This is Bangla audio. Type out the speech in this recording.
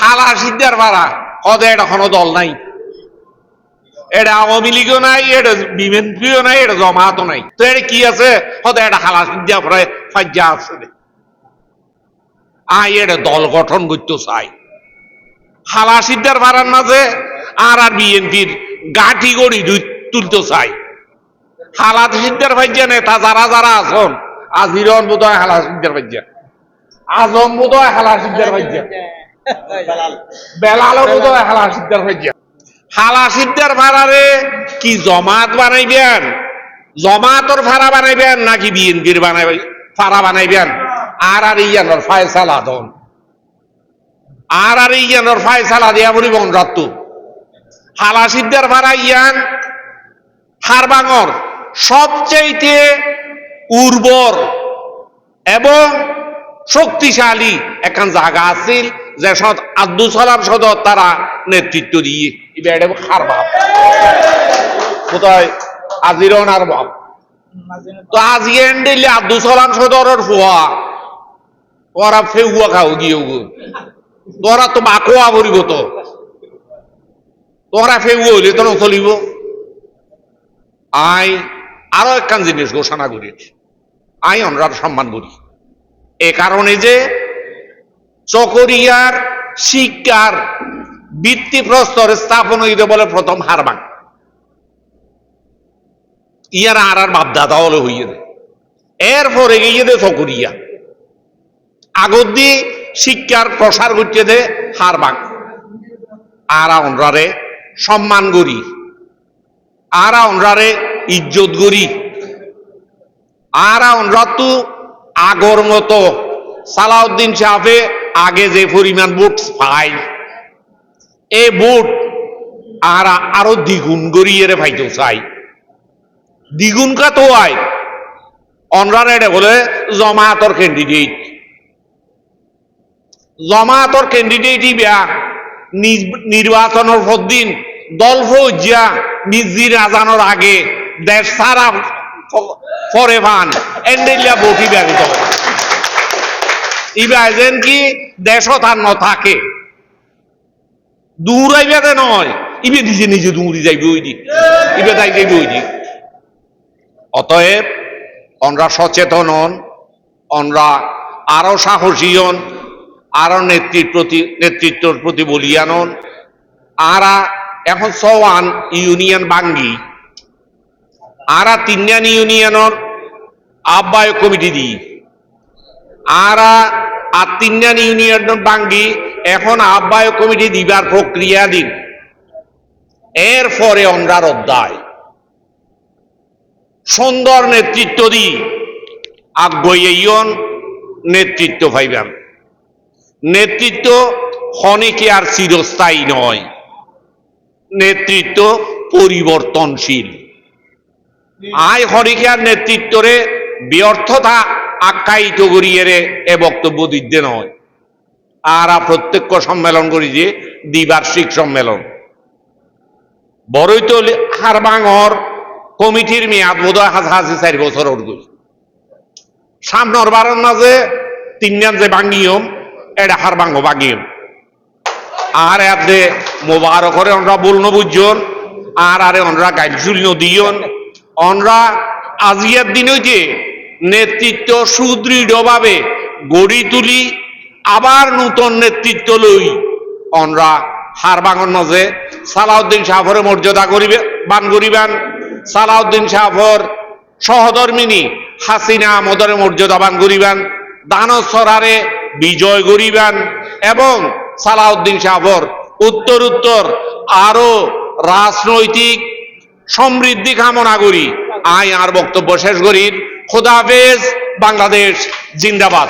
হালা সিদ্ধার পাড়া কদে এটা কোনো দল নাই। এটা আওয়ামী লীগও নাই, এটা বিএনপিও নাই, এটা জমাতও নাই। তো এটা কি আছে? কদে এটা হালা সিদ্ধা পরে ফাজ্জা আছে আই, এটা দল গঠন করতে চাই। হালা সিদ্ধার পাড়ার মাঝে আর আর বিএনপির গাঠি গড়ি তুলতে চাই। হালাত সিদ্ধার ভাজ্যা নেতা যারা যারা আছেন আজিরন বোধ হয় হালা সিদ্ধার ভাজ্যা আজম বোধ হয় হালা সিদ্ধার ভাজ্যা বেলালো। বোধ হালা সিদ্ধার ভাজ্যা হালা সিদ্ধার ভাড়ারে কি জমাত বানাইবেন? জমাতর ভাড়া বানাইবেন নাকি বিএনপির বানাইবেন ভাড়া বানাইবেন? আর আর ইয়ানোর ফায়সালা দন আর আর ইয়ানোর ফায়সালা দিয়া বলি বনরাত্ত হালা সিদ্ধার ভাড়া ইয়ান হারবাঙর সবচেয়ে উর্বর এবং শক্তিশালী একখান জায়গা আছিল যে সদ আব্দুল সালাম সদর তারা নেতৃত্ব দিয়ে এবার এটা হারবাব কোথায়? আজিরন আর বাপ তো আজি এন্ডিলে আব্দুল সালাম সদরের ফুয়া। ওরা ফেউয়া খাও গিয়ে তোরা তো মাকোয়া ভরিব তো। তোরা ফেউয়া হইলে তো চলিব আই, আরও একখান জিনিস ঘোষণা করেছি আই, অনরার সম্মান করি। এ কারণে যে চকরিয়ার শিক্ষার ভিত্তিপ্রস্তর স্থাপন হইতে বলে প্রথম হারবাং ইয়ার আর আর বাপদাদা হলে হইয়ে এরপরে গিয়ে দে চকরিয়া। আগত দিয়ে শিক্ষার প্রসার করতে দে হারবাং আর অনরারে সম্মান করি। আর অনরারে ইজ্জত করি। আর অনরা তো আগর মতো সালাউদ্দিন সাহেবে আগে যে পরিমাণ ভোট পাই এই বুট আর আরও দ্বিগুণ গড়িয়ে ভাইতো চাই। দ্বিগুণ কাতো আয় অনরার এটা বলে, জমাতর ক্যান্ডিডেট জমাতর ক্যান্ডিডেট বিয়া। নির্বাচনের দিন দল ফৌজিয়া নিজের আজানোর আগে দেশ সারা পরে ভান। এন্ডেলিয়া বটি ব্যাগিত ইবা যেন কি? ন থাকে। দূরাইবাতে নয় ইবে নিজে নিজে দৌড়ি যাইবে ওই দিক। ইবে তাই যাইবে ওই দিক। অতএব অনরা সচেতন হন, অনরা আরও সাহসী হন, আরও নেতৃত্ব প্রতি, নেতৃত্বর প্রতি বলিয়ান হন। আরা এখন সওয়ান ইউনিয়ন বাঙ্গি। আরা তিনজন ইউনিয়নের আহ্বায়ক কমিটি দিই আরা আর তিনজন ইউনিয়ন বাঙ্গি, এখন আহ্বায়ক কমিটি দিবার প্রক্রিয়া দিন। এরপরে অন্যার অধ্যায় সুন্দর নেতৃত্ব দি আগ্রহীয়ন নেতৃত্ব পাইবেন। নেতৃত্ব ক্ষণিকে আর চিরস্থায়ী নয়, নেতৃত্ব পরিবর্তনশীল। আয় হরিকার নেতৃত্বরে ব্যর্থতা আখ্যায়িত করিয়ে এ বক্তব্য দিতে নয়। আর প্রত্যক্ষ সম্মেলন করি যে, দ্বিবার্ষিক সম্মেলন। বড়ই তো হারবাঙর কমিটির মেয়াদ বোধ হয় হাজ চারি বছর ওর সামনের বারের মাঝে তিনজন যে বাঙ্গিয়ম এটা হারবাঙ্গ বাঙ্গিয়ম আর এতে মোবারক করে আমরা বলনো বুঝজন আর আরে অনরা গাইল নদীয়ন অনরা আজিয়ার দিন হইতে নেতৃত্ব সুদৃঢ়ভাবে গড়ি তুলি, আবার নূতন নেতৃত্ব লই। অনরা হার বাঙন মাঝে, সালাউদ্দিন শাহর মর্যাদা করিবে বান করিবেন সালাউদ্দিন শাহর সহধর্মিনী হাসিনা মদরে মর্যাদা বান করিবেন দানসরারে বিজয় করিবেন এবং সালাউদ্দিন শাহর উত্তর উত্তর আরও রাজনৈতিক সমৃদ্ধি কামনা করি। আয় আর বক্তব্য শেষ করি। খোদাফেজ বাংলাদেশ জিন্দাবাদ।